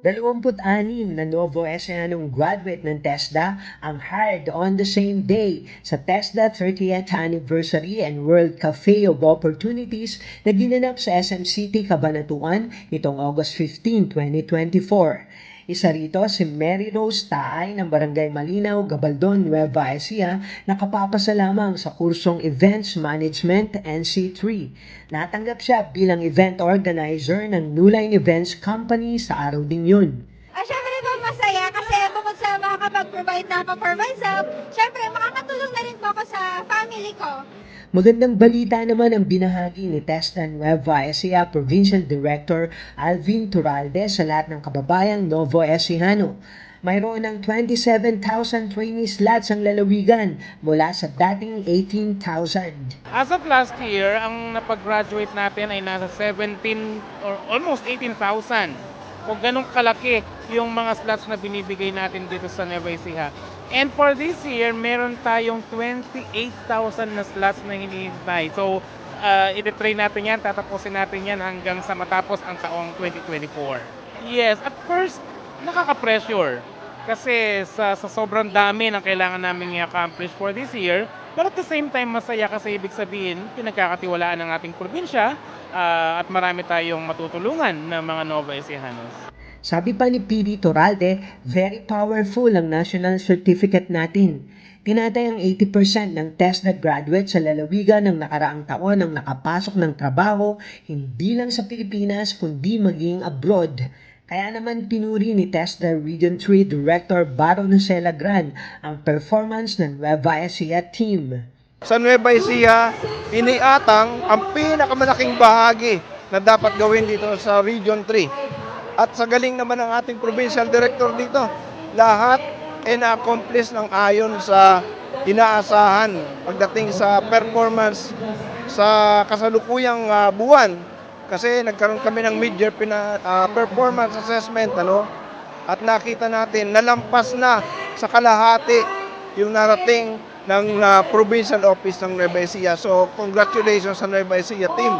26 na Novo Ecianong graduate ng TESDA ang hired on the same day sa TESDA 30th Anniversary and World Cafe of Opportunities na ginanap sa SM City, Cabanatuan itong August 15, 2024. Isa rito si Mary Rose Taay ng Barangay Malinaw, Gabaldon, Nueva Ecija na lamang sa kursong Events Management NC3. Natanggap siya bilang event organizer ng Line Events Company sa araw din yun. Ah, syempre po masaya kasi bukod sa makakapag-provide na for myself, syempre Magandang balita naman ang binahagi ni Testa Nueva Ecija Provincial Director Alvin Turalde sa lahat ng kababayang Novo Ecijano. Mayroon ng 27,000 trainee slots ang lalawigan mula sa dating 18,000. As of last year, ang napag-graduate natin ay nasa 17 or almost 18,000. Kung ganun kalaki yung mga slots na binibigay natin dito sa Nueva Ecija. And for this year, meron tayong 28,000 na slots na hinihintay. So, uh, ititrain natin yan, tatapusin natin yan hanggang sa matapos ang taong 2024. Yes, at first, nakaka-pressure. Kasi sa, sa sobrang dami ng kailangan namin i-accomplish for this year, but at the same time, masaya kasi ibig sabihin, pinagkakatiwalaan ng ating probinsya ah, at marami tayong matutulungan ng mga Nova Ecijanos. Sabi pa ni P.D. Toralde, very powerful ang national certificate natin. Tinatay ang 80% ng TESDA graduate sa lalawigan ng nakaraang taon ang nakapasok ng trabaho hindi lang sa Pilipinas kundi maging abroad. Kaya naman pinuri ni TESDA Region 3 Director Baro Nacela Gran ang performance ng Nueva Ecija team. Sa Nueva Ecija, iniatang ang pinakamalaking bahagi na dapat gawin dito sa Region 3. At sa galing naman ng ating provincial director dito, lahat ay na-accomplish ng ayon sa inaasahan pagdating sa performance sa kasalukuyang ah, buwan. Kasi nagkaroon kami ng mid-year pina, ah, performance assessment ano at nakita natin nalampas na sa kalahati yung narating ng ah, provincial office ng Nueva Ecija. So, congratulations sa Nueva Ecija team.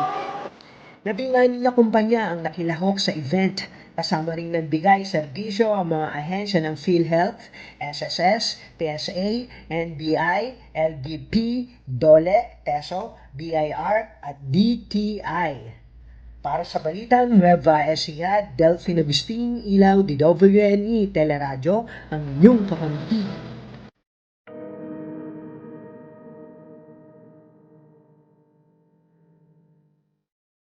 Nabingan nila kumpanya ang nakilahok sa event. Kasama rin nagbigay serbisyo ang mga ahensya ng PhilHealth, SSS, PSA, NBI, LBP, DOLE, TESO, BIR at DTI. Para sa balitang Nueva Ecija, Delphine Agustin, Ilaw, DWNE, Teleradyo, ang inyong kakampi.